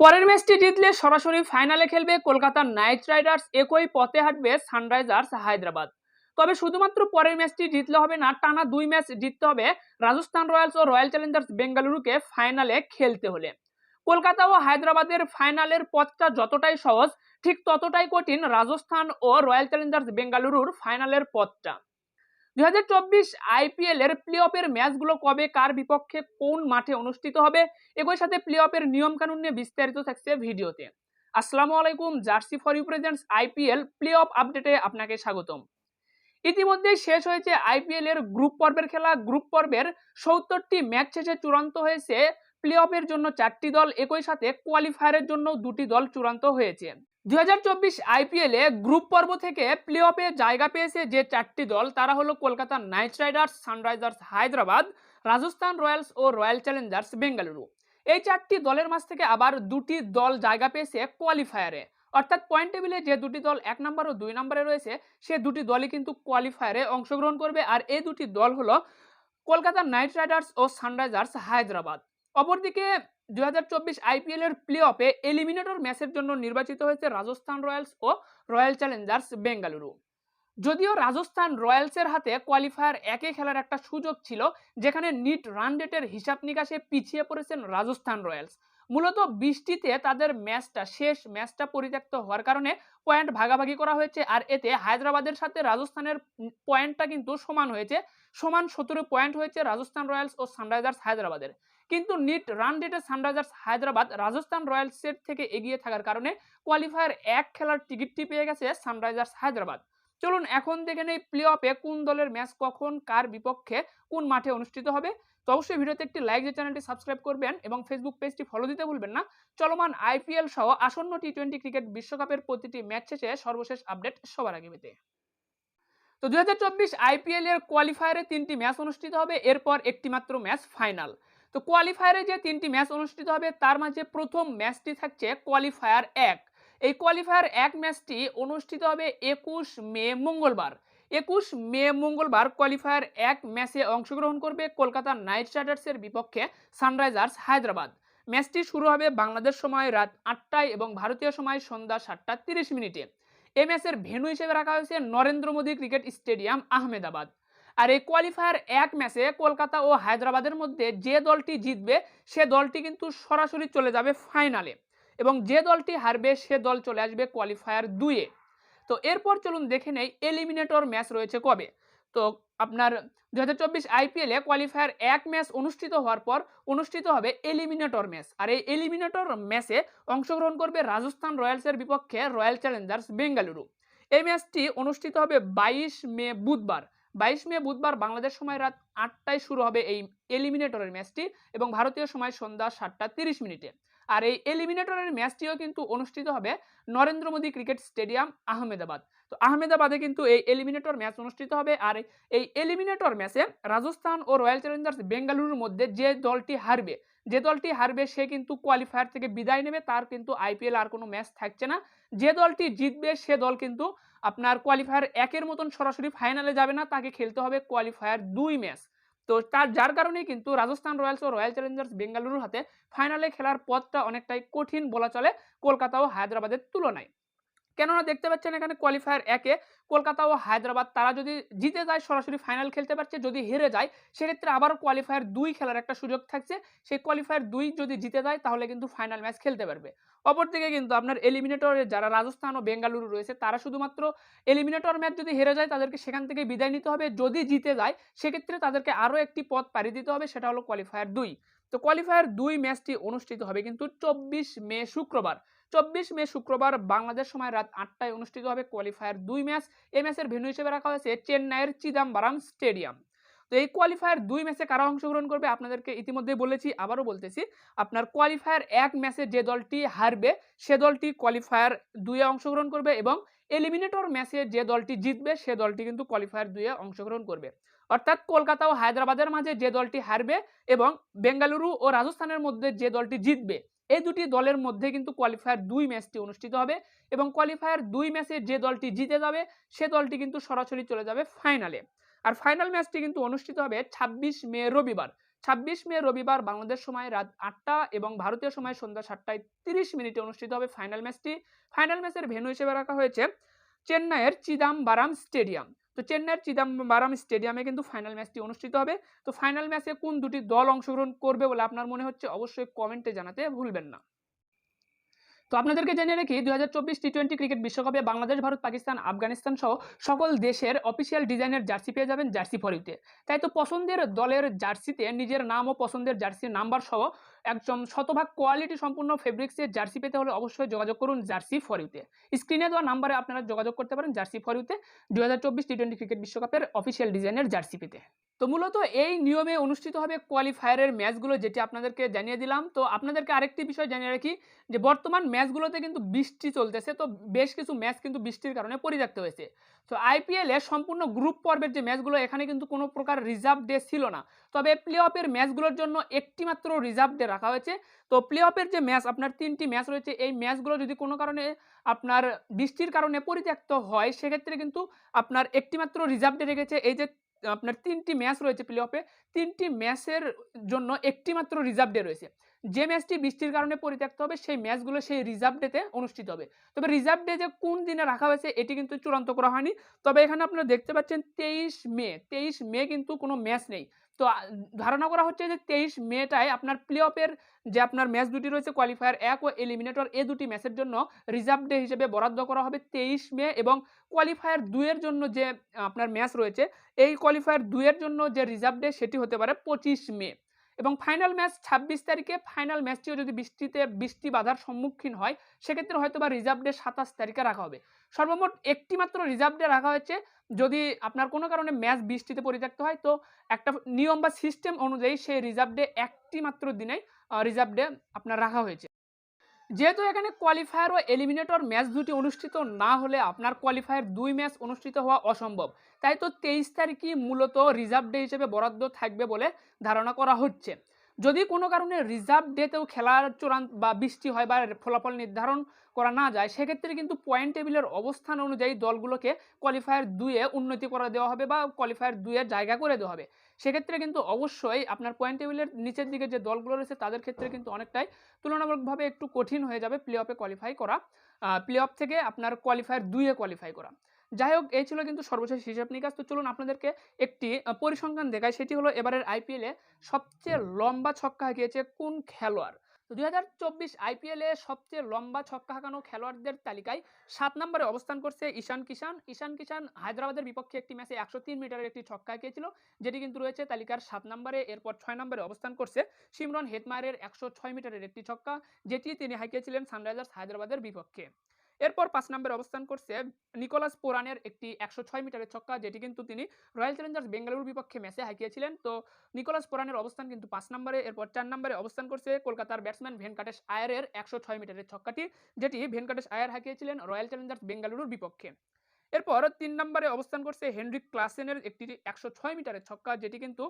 পরের ম্যাচটি জিতলে সরাসরি ফাইনালে খেলবে কলকাতা নাইট রাইডার্স। একই পথে হাঁটবে সানরাইজার্স হায়দ্রাবাদ। তবে শুধুমাত্র পরের ম্যাচটি জিতলে হবে না, টানা দুই ম্যাচ জিততে হবে রাজস্থান রয়্যালস ও রয়্যাল চ্যালেঞ্জার্স বেঙ্গালুরুকে ফাইনালে খেলতে হলে। কলকাতা ও হায়দ্রাবাদের ফাইনালের পথটা যতটাই সহজ, ঠিক ততটাই কঠিন রাজস্থান ও রয়্যাল চ্যালেঞ্জার্স বেঙ্গালুরুর ফাইনালের পথটা। আইপিএল এর প্লে অফের ম্যাচগুলো কবে, কার বিপক্ষে কোন মাঠে অনুষ্ঠিত হবে, একই সাথে প্লে অফের নিয়ে বিস্তারিত থাকছে ভিডিওতে। আসসালামু আলাইকুম, jersey for you presents IPL play off আপডেটে আপনাকে স্বাগতম। ইতিমধ্যেই শেষ হয়েছে আইপিএল এর গ্রুপ পর্বের খেলা। গ্রুপ পর্বের সত্তরটি ম্যাচ শেষে চূড়ান্ত হয়েছে। প্লে অফের জন্য চারটি দল, একই সাথে কোয়ালিফায়ারের জন্য দুটি দল চূড়ান্ত হয়েছে। চব্বিশ আইপিএল গ্রুপ পর্ব থেকে প্লে অফে জায়গা পেয়েছে যে চারটি দল। তারা হলো Kolkata Knight Riders, Sunrisers, Hyderabad, Rajasthan Royals ও রয়্যাল চ্যালেঞ্জার্স, বেঙ্গালুরু। এই চারটি দলের মাঝ থেকে আবার দুটি দল জায়গা পেয়েছে কোয়ালিফায়ারে অর্থাৎ পয়েন্ট টেবিলে যে দুটি দল এক নম্বর ও দুই নম্বরে রয়েছে, সে দুটি দলই কিন্তু কোয়ালিফায়ারে অংশগ্রহণ করবে। আর এই দুটি দল হলো কলকাতা নাইট রাইডার্স ও সানরাইজার্স, হায়দ্রাবাদ। অপরদিকে দুই হাজার চব্বিশ আইপিএল এর প্লে অফে এলিমিনেটর ম্যাচের জন্য নির্বাচিত হয়েছে রাজস্থান রয়্যালস ও রয়্যাল চ্যালেঞ্জার্স বেঙ্গালুরু। যদিও রাজস্থান রয়্যালসের হাতে কোয়ালিফায়ার একে খেলার একটা সুযোগ ছিল, যেখানে নিট রান রেটের হিসাব নিকাশে পিছিয়ে পড়েছেন রাজস্থান রয়্যালস। মূলত বৃষ্টিতে তাদের ম্যাচটা শেষ ম্যাচটা পরিত্যক্ত হওয়ার কারণে পয়েন্ট ভাগাভাগি করা হয়েছে, আর এতে হায়দ্রাবাদের সাথে রাজস্থানের পয়েন্টটা কিন্তু সমান হয়েছে। সমান সতেরো পয়েন্ট হয়েছে রাজস্থান রয়্যালস ও সানরাইজার্স হায়দ্রাবাদের। কিন্তু নিট রান রেটে সানরাইজার্স হায়দ্রাবাদ রাজস্থান রয়্যালসের থেকে এগিয়ে থাকার কারণে কোয়ালিফায়ার এক খেলার টিকিটটি পেয়ে গেছে সানরাইজার্স হায়দ্রাবাদ। চলুন এখন দেখে নেই প্লে অফে কোন দলের ম্যাচ কখন, কার বিপক্ষে, কোন মাঠে অনুষ্ঠিত হবে। তো অবশ্যই ভিডিওতে একটি লাইক দিয়ে চ্যানেলটি সাবস্ক্রাইব করবেন এবং ফেসবুক পেজটি ফলো দিতে ভুলবেন না। চলমান আইপিএল সহ আসন্ন টি টোয়েন্টি ক্রিকেট বিশ্বকাপের প্রতিটি ম্যাচ শেষে সর্বশেষ আপডেট সবার আগে পেতে। তো দুই হাজার চব্বিশ আইপিএল এর কোয়ালিফায়ারে তিনটি ম্যাচ অনুষ্ঠিত হবে, এরপর একটি মাত্র ম্যাচ ফাইনাল। তো কোয়ালিফায়ারে যে তিনটি ম্যাচ অনুষ্ঠিত হবে, তার মাঝে প্রথম ম্যাচটি থাকছে কোয়ালিফায়ার এক। এই কোয়ালিফায়ার এক ম্যাচটি অনুষ্ঠিত হবে একুশ মে, মঙ্গলবার। একুশ মে, মঙ্গলবার কোয়ালিফায়ার এক ম্যাচে অংশগ্রহণ করবে কলকাতা নাইট রাইডার্সের বিপক্ষে সানরাইজার্স হায়দ্রাবাদ। ম্যাচটি শুরু হবে বাংলাদেশ সময় রাত আটটায় এবং ভারতীয় সময় সন্ধ্যা সাতটা তিরিশ মিনিটে। এই ম্যাচের ভেন্যু হিসেবে রাখা হয়েছে নরেন্দ্র মোদী ক্রিকেট স্টেডিয়াম আহমেদাবাদ। আর এই কোয়ালিফায়ার এক ম্যাচে কলকাতা ও হায়দ্রাবাদের মধ্যে যে দলটি জিতবে, সে দলটি কিন্তু সরাসরি চলে যাবে ফাইনালে এবং যে দলটি হারবে, সে দল চলে আসবে কোয়ালিফায়ার দুয়ে তো এরপর চলুন দেখে নেই এলিমিনেটর ম্যাচ রয়েছে কবে। তো আপনার দু হাজার চব্বিশ আইপিএলে কোয়ালিফায়ার এক ম্যাচ অনুষ্ঠিত হওয়ার পর অনুষ্ঠিত হবে এলিমিনেটর ম্যাচ আর এই এলিমিনেটর ম্যাচে অংশগ্রহণ করবে রাজস্থান রয়্যালসের বিপক্ষে রয়্যাল চ্যালেঞ্জার্স বেঙ্গালুরু। এই ম্যাচটি অনুষ্ঠিত হবে বাইশ মে বুধবার। বাইশ মে বুধবার বাংলাদেশ সময় রাত আটটায় শুরু হবে এই এলিমিনেটরের ম্যাচটি এবং ভারতীয় সময় সন্ধ্যা সাতটা তিরিশ মিনিটে। আর এই এলিমিনেটরের ম্যাচটিও কিন্তু অনুষ্ঠিত হবে নরেন্দ্র মোদী ক্রিকেট স্টেডিয়াম আহমেদাবাদ। তো আহমেদাবাদে কিন্তু এই এলিমিনেটর ম্যাচ অনুষ্ঠিত হবে আর এই এলিমিনেটর ম্যাচে রাজস্থান ও রয়্যাল চ্যালেঞ্জার্স বেঙ্গালুরুর মধ্যে যে দলটি হারবে, যে দলটি হারবে সে কিন্তু কোয়ালিফায়ার থেকে বিদায় নেবে, তার কিন্তু আইপিএল আর কোনো ম্যাচ থাকছে না। যে দলটি জিতবে সে দল কিন্তু আপনার কোয়ালিফায়ার একের মতন সরাসরি ফাইনালে যাবে না, তাকে খেলতে হবে কোয়ালিফায়ার দুই ম্যাচ তো তার, যার কারণে কিন্তু রাজস্থান রয়্যালস ও রয়্যাল চ্যালেঞ্জার্স বেঙ্গালুরুর হাতে ফাইনালে খেলার পথটা অনেকটাই কঠিন বলা চলে, কলকাতা ও হায়দ্রাবাদের তুলনায়। কেননা দেখতে পাচ্ছেন এখানে কোয়ালিফায়ার একে কলকাতা ও হায়দ্রাবাদ তারা যদি জিতে যায়, সরাসরি ফাইনাল খেলতে পারছে, যদি হেরে যায়, সেক্ষেত্রে আবারও কোয়ালিফায়ার দুই খেলার একটা সুযোগ থাকছে। সেই কোয়ালিফায়ার দুই যদি জিতে যায়, তাহলে কিন্তু ফাইনাল ম্যাচ খেলতে পারবে। অপরদিকে কিন্তু আপনার এলিমিনেটরে যারা রাজস্থান ও বেঙ্গালুরু রয়েছে, তারা শুধুমাত্র এলিমিনেটর ম্যাচ যদি হেরে যায়, তাদেরকে সেখান থেকে বিদায় নিতে হবে। যদি জিতে যায়, সেক্ষেত্রে তাদেরকে আরও একটি পথ পাড়ি দিতে হবে, সেটা হলো কোয়ালিফায়ার দুই। তো কোয়ালিফায়ার দুই ম্যাচটি অনুষ্ঠিত হবে কিন্তু চব্বিশ মে শুক্রবার। চব্বিশ মে শুক্রবার বাংলাদেশ সময় রাত আটটায় অনুষ্ঠিত হবে কোয়ালিফায়ার দুই ম্যাচ এই ম্যাচের ভেন্যু হিসেবে রাখা হয়েছে চেন্নাইয়ের চিদাম্বারাম স্টেডিয়াম তো এই কোয়ালিফায়ার দুই ম্যাচে কারা অংশগ্রহণ করবে আপনাদেরকে ইতিমধ্যে বলেছি, আবারও বলতেছি, আপনার কোয়ালিফায়ার এক ম্যাচে যে দলটি হারবে, সে দলটি কোয়ালিফায়ার দুয়ে অংশগ্রহণ করবে এবং এলিমিনেটর ম্যাচে যে দলটি জিতবে, সে দলটি কিন্তু কোয়ালিফায়ার দুয়ে অংশগ্রহণ করবে। অর্থাৎ কলকাতা ও হায়দ্রাবাদের মাঝে যে দলটি হারবে এবং বেঙ্গালুরু ও রাজস্থানের মধ্যে যে দলটি জিতবে, এই দুটি দলের মধ্যে কিন্তু কোয়ালিফায়ার দুই ম্যাচটি অনুষ্ঠিত হবে এবং কোয়ালিফায়ার দুই ম্যাচে যে দলটি জিতে যাবে, সে দলটি কিন্তু সরাসরি চলে যাবে ফাইনালে আর ফাইনাল ম্যাচটি কিন্তু অনুষ্ঠিত হবে ছাব্বিশ মে রবিবার। ছাব্বিশ মে রবিবার বাংলাদেশ সময় রাত আটটা এবং ভারতীয় সময় সন্ধ্যা সাতটায় তিরিশ মিনিটে অনুষ্ঠিত হবে ফাইনাল ম্যাচটি ফাইনাল ম্যাচের ভেন্যু হিসেবে রাখা হয়েছে চেন্নাইয়ের চিদাম্বারাম স্টেডিয়াম। তো চেন্নাইয়ের চিদাম্বারাম স্টেডিয়ামে কিন্তু ফাইনাল ম্যাচটি অনুষ্ঠিত হবে। তো ফাইনাল ম্যাচে কোন দুটি দল অংশগ্রহণ করবে বলে আপনার মনে হচ্ছে অবশ্যই কমেন্টে জানাতে ভুলবেন না। তো আপনাদেরকে জেনে রাখি, দুই হাজার চব্বিশ টি টোয়েন্টি ক্রিকেট বিশ্বকাপে বাংলাদেশ, ভারত, পাকিস্তান, আফগানিস্তান সহ সকল দেশের অফিসিয়াল ডিজাইনের জার্সি পেয়ে যাবেন জার্সি ফরিতে তাই তো পছন্দের দলের জার্সিতে নিজের নাম ও পছন্দের জার্সি নাম্বার সহ একদম শতভাগ কোয়ালিটি সম্পূর্ণ ফেব্রিক্সের জার্সি পেতে হলে অবশ্যই যোগাযোগ করুন জার্সি ফর ইউতে স্ক্রিনে দেওয়া নাম্বারে আপনারা যোগাযোগ করতে পারেন জার্সি ফর ইউতে দু হাজার চব্বিশ টি টোয়েন্টি ক্রিকেট বিশ্বকাপের অফিসিয়াল ডিজাইনের জার্সি পেতে। তো মূলত এই নিয়মে অনুষ্ঠিত হবে কোয়ালিফায়ারের ম্যাচগুলো যেটি আপনাদেরকে জানিয়ে দিলাম। তো আপনাদেরকে আরেকটি বিষয় জানিয়ে রাখি যে বর্তমান ম্যাচগুলোতে কিন্তু বৃষ্টি চলতেছে। তো বেশ কিছু ম্যাচ কিন্তু বৃষ্টির কারণে পরিত্যক্ত হয়েছে। তো আইপিএল সম্পূর্ণ গ্রুপ পর্বের যে ম্যাচগুলো এখানে কিন্তু কোনো প্রকার রিজার্ভ ডে ছিল না। তবে প্লে অফের ম্যাচগুলোর জন্য একটি মাত্র রিজার্ভ ডে রাখা হয়েছে। তো প্লে অফের যে ম্যাচ আপনার তিনটি ম্যাচ রয়েছে, এই ম্যাচগুলো যদি কোনো কারণে আপনার বৃষ্টির কারণে পরিত্যক্ত হয়, সেক্ষেত্রে কিন্তু আপনার একটি মাত্র রিজার্ভ ডে রেখেছে এই যে, আপনার তিনটি ম্যাচ রয়েছে প্লে অফে তিনটি ম্যাচের জন্য একটি মাত্র রিজার্ভ ডে রয়েছে। যে ম্যাচটি বৃষ্টির কারণে পরিত্যক্ত হবে, সেই ম্যাচগুলো সেই রিজার্ভ ডেতে অনুষ্ঠিত হবে। তবে রিজার্ভ ডে যে কোন দিনে রাখা হয়েছে, এটি কিন্তু চূড়ান্ত করা হয়নি। তবে এখানে আপনারা দেখতে পাচ্ছেন, তেইশ মে তেইশ মে কিন্তু কোনো ম্যাচ নেই। তো ধারণা করা হচ্ছে যে তেইশ মেটায় আপনার প্লে অফের যে আপনার ম্যাচ দুটি রয়েছে কোয়ালিফায়ার এক ও এলিমিনেটর এ দুটি ম্যাচের জন্য রিজার্ভ ডে হিসেবে বরাদ্দ করা হবে তেইশ মে এবং কোয়ালিফায়ার দুয়ের জন্য যে আপনার ম্যাচ রয়েছে, এই কোয়ালিফায়ার দুয়ের জন্য যে রিজার্ভ ডে সেটি হতে পারে পঁচিশ মে। এবং ফাইনাল ম্যাচ ছাব্বিশ তারিখে ফাইনাল ম্যাচটিও যদি বৃষ্টিতে, বৃষ্টি বাধার সম্মুখীন হয়, সেক্ষেত্রে হয়তো বা রিজার্ভ ডে সাতাশ তারিখে রাখা হবে। সর্বমোট একটি মাত্র রিজার্ভ ডে রাখা হয়েছে। যদি আপনার কোনো কারণে ম্যাচ বৃষ্টিতে পরিত্যক্ত হয়, তো একটা নিয়ম বা সিস্টেম অনুযায়ী সেই রিজার্ভ ডে একটি মাত্র দিনেই রিজার্ভ ডে আপনার রাখা হয়েছে। যেহেতু এখানে কোয়ালিফায়ার ও এলিমিনেটর ম্যাচ দুটি অনুষ্ঠিত না হলে আপনার কোয়ালিফায়ার দুই ম্যাচ অনুষ্ঠিত হওয়া অসম্ভব। তাই তো তেইশ তারিখই মূলত রিজার্ভ ডে হিসেবে বরাদ্দ থাকবে বলে ধারণা করা হচ্ছে। যদি কোনো কারণে রিজার্ভ ডেতেও খেলার চূড়ান্ত বা বৃষ্টি হয় বা ফলাফল নির্ধারণ করা না যায়, সেক্ষেত্রে কিন্তু পয়েন্ট টেবিলের অবস্থান অনুযায়ী দলগুলোকে কোয়ালিফায়ার দুয়ে উন্নতি করে দেওয়া হবে বা কোয়ালিফায়ার দুয়ে জায়গা করে দেওয়া হবে। সেক্ষেত্রে কিন্তু অবশ্যই আপনার পয়েন্ট টেবিলের নিচের দিকে যে দলগুলো রয়েছে, তাদের ক্ষেত্রে কিন্তু অনেকটাই তুলনামূলকভাবে একটু কঠিন হয়ে যাবে প্লে অফে কোয়ালিফাই করা। প্লে অফ থেকে আপনার কোয়ালিফায়ার দুইয়ে কোয়ালিফাই করা। যাই হোক এই ছিল কিন্তু সর্বশেষ হিসাব নিকাশ। তো চলুন আপনাদেরকে একটি পরিসংখ্যান দেখায় সেটি হলো এবারের আইপিএলে সবচেয়ে লম্বা ছক্কা হাঁকিয়েছে কোন খেলোয়াড়? দুই হাজার চব্বিশ আইপিএলে সবচেয়ে লম্বা ছক্কা হাঁকানো খেলোয়াড়দের তালিকায় সাত নম্বরে অবস্থান করছে ঈশান কিষান ঈশান কিষান হায়দ্রাবাদের বিপক্ষে একটি ম্যাচে একশো তিন মিটারের একটি ছক্কা হাঁকিয়েছিল, যেটি কিন্তু রয়েছে তালিকার সাত নম্বরে। এরপর ছয় নম্বরে অবস্থান করছে সিমরন হেটমায়ারের একশো ছয় মিটারের একটি ছক্কা, যেটি তিনি হাঁকিয়েছিলেন সানরাইজার্স হায়দ্রাবাদের বিপক্ষে। এরপর পাঁচ নম্বরে অবস্থান করছে নিকোলাস পোরানের একটি একশো ছয় মিটারের ছক্কা, যেটি কিন্তু তিনি রয়্যাল চ্যালেঞ্জার্স বেঙ্গালুরুর বিপক্ষে ম্যাচে হাঁকিয়েছিলেন তো নিকোলাস পোরানের অবস্থান কিন্তু পাঁচ নম্বরে, এরপর চার নম্বরে অবস্থান করছে কলকাতার ব্যাটসম্যান ভেনকাটেশ আয়ারের একশো ছয় মিটারের ছক্কাটি, যেটি ভেনকাটেশ আয়ার হাঁকিয়েছিলেন রয়্যাল চ্যালেঞ্জার্স বেঙ্গালুরুর বিপক্ষে। এরপর তিন নম্বরে অবস্থান করছে হেনরিক ক্লাসেনের একটি একশো ছয় মিটারের ছক্কা, যেটি কিন্তু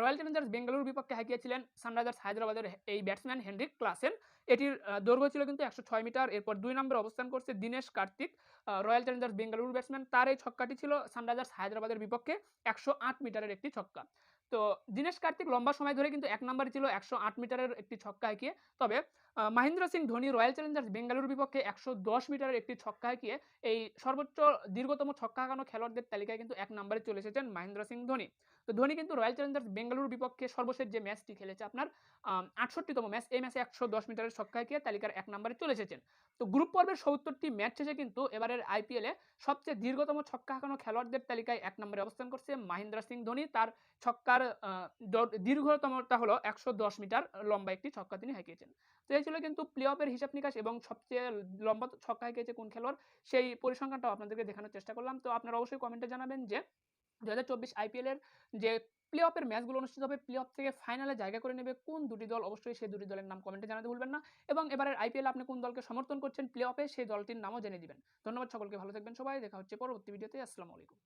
রয়্যাল চ্যালেঞ্জার্স বেঙ্গালুরুর বিপক্ষে হাঁকিয়েছিলেন সানরাইজার্স হায়দ্রাবাদের এই ব্যাটসম্যান হেনরিক ক্লাসেন। এটির দৈর্ঘ্য ছিল কিন্তু একশো ছয় মিটার। এরপর দুই নম্বরে অবস্থান করছে দিনেশ কার্তিক রয়্যাল চ্যালেঞ্জার্স বেঙ্গালুরুর ব্যাটসম্যান। তার এই ছক্কাটি ছিল সানরাইজার্স হায়দ্রাবাদের বিপক্ষে একশো আট মিটারের একটি ছক্কা। তো দীনেশ কার্তিক লম্বা সময় ধরে কিন্তু এক নম্বরে ছিল একশো আট মিটারের একটি ছক্কা হাঁকিয়ে তবে মহেন্দ্র সিং ধোনি রয়্যাল চ্যালেঞ্জার্স বেঙ্গালুরুর বিপক্ষে একশো দশ মিটারের একটি ছক্কা হাঁকিয়ে এই সর্বোচ্চ দীর্ঘতম ছক্কা হাঁকানো খেলোয়াড়দের তালিকায় কিন্তু এক নম্বরে চলে এসেছেন মহেন্দ্র সিং ধোনি। তো ধোনি কিন্তু রয়্যাল চ্যালেঞ্জার্স বেঙ্গালুরুর বিপক্ষে সর্বশেষ যে ম্যাচটি খেলেছে আপনার আটষট্টিতম ম্যাচ, এই ম্যাচে একশো দশ মিটারের ছক্কা হাঁকিয়ে তালিকার এক নম্বরে চলে এসেছেন। তো গ্রুপ পর্বের সত্তরটি ম্যাচ শেষে কিন্তু এবারের আইপিএলে সবচেয়ে দীর্ঘতম ছক্কা হাঁকানো খেলোয়াড়দের তালিকায় এক নম্বরে অবস্থান করছে মহেন্দ্র সিং ধোনি। তার ছক্কার দীর্ঘতমটা হলো একশো দশ মিটার, লম্বা একটি ছক্কা তিনি হাঁকিয়েছেন। তো এই ছিল কিন্তু প্লে অফের হিসাব নিকাশ এবং সবচেয়ে লম্বা ছক্কা হাঁকিয়েছে কোন খেলোয়াড়, সেই পরিসংখ্যানটাও আপনাদেরকে দেখানোর চেষ্টা করলাম। তো আপনারা অবশ্যই কমেন্টে জানাবেন যে দু হাজার চব্বিশ আইপিএলের যে প্লে অফের ম্যাচগুলো অনুষ্ঠিত হবে প্লে অফ থেকে ফাইনালে জায়গা করে নেবে কোন দুটি দল? অবশ্যই সেই দুটি দলের নাম কমেন্টে জানাতে ভুলবেন না। এবং এবারের আইপিএল আপনি কোন দলকে সমর্থন করছেন প্লে অফে সেই দলটির নামও জেনে দিবেন। ধন্যবাদ সকলকে, ভালো থাকবেন সবাই। দেখা হচ্ছে পরবর্তী ভিডিওতে আসসালামু আলাইকুম।